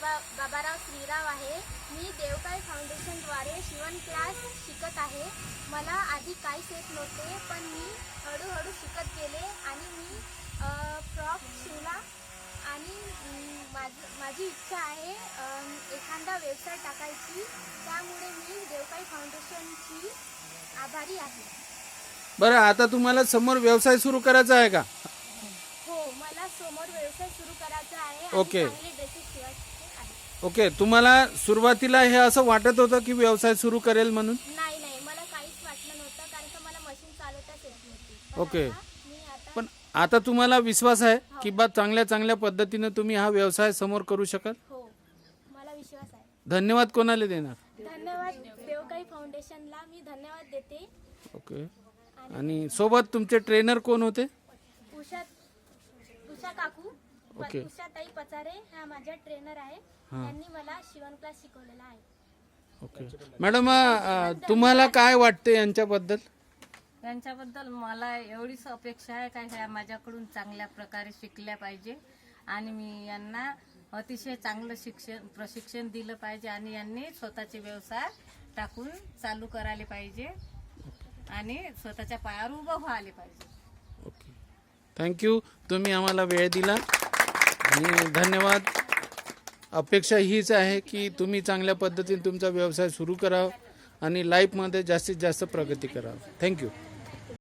बाबा बाबाराव श्रीराव आहे. मी देवकाई फाउंडेशनद्वारे शिवण क्लास शिकत आहे. मला आधी काहीच येत नव्हते पण मी हळूहळू शिकत गेले आणि मी फ्रॉक शिवला आणि माझ माझी इच्छा आहे एखादा व्यवसाय टाकायची. त्यामुळे मी देवकाई फाउंडेशनची आभारी आहे. बरं आता तुम्हाला समोर व्यवसाय सुरू करायचा आहे का? हो मला समोर व्यवसाय सुरू करायचा आहे ओके. ड्रेसेस शिवायचे ओके तुम्हाला सुरुवातीला हे असं वाटत होतं की व्यवसाय सुरू करेल म्हणून? नाही नाही मला काहीच वाटलं नव्हतं कारण का मला मशीन चालवताच येत नव्हती. पण ओके. आता मी आता पण आता तुम्हाला विश्वास आहे की बा चांगल्या चांगल्या पद्धतीनं तुम्ही हा व्यवसाय समोर करू शकाल? हो मला विश्वास आहे. धन्यवाद कोणाला देणार? धन्यवाद देवकाई फाउंडेशनला मी धन्यवाद देते. ओके. आणि सोबत तुमचे ट्रेनर कोण होते? उषा उषा काकू. ओके. उषा ताई पचारे ह्या माझ्या ट्रेनर आहे. त्यांनी मला शिवण क्लास शिकवलेला आहे. ओके मॅडम अ, तुम्हाला काय वाटते यांच्याबद्दल? यांच्याबद्दल मला एवढीच अपेक्षा आहे का ह्या माझ्याकडून चांगल्या प्रकारे शिकल्या पाहिजे. आणि मी यांना अतिशय चांगलं शिक्षण प्रशिक्षण दिलं पाहिजे आणि यांनी स्वतःचे व्यवसाय टाकून चालू करायला पाहिजे. आणि स्वतःच्या पायावर उभं व्हायला पाहिजे. ओके थँक्यू तुम्ही आम्हाला वेळ दिला. आणि धन्यवाद. अपेक्षा हीच आहे की तुम्ही चांगल्या पद्धतीने तुमचा व्यवसाय सुरू करावा आणि लाईफमध्ये जास्तीत जास्त प्रगती करावं. थँक्यू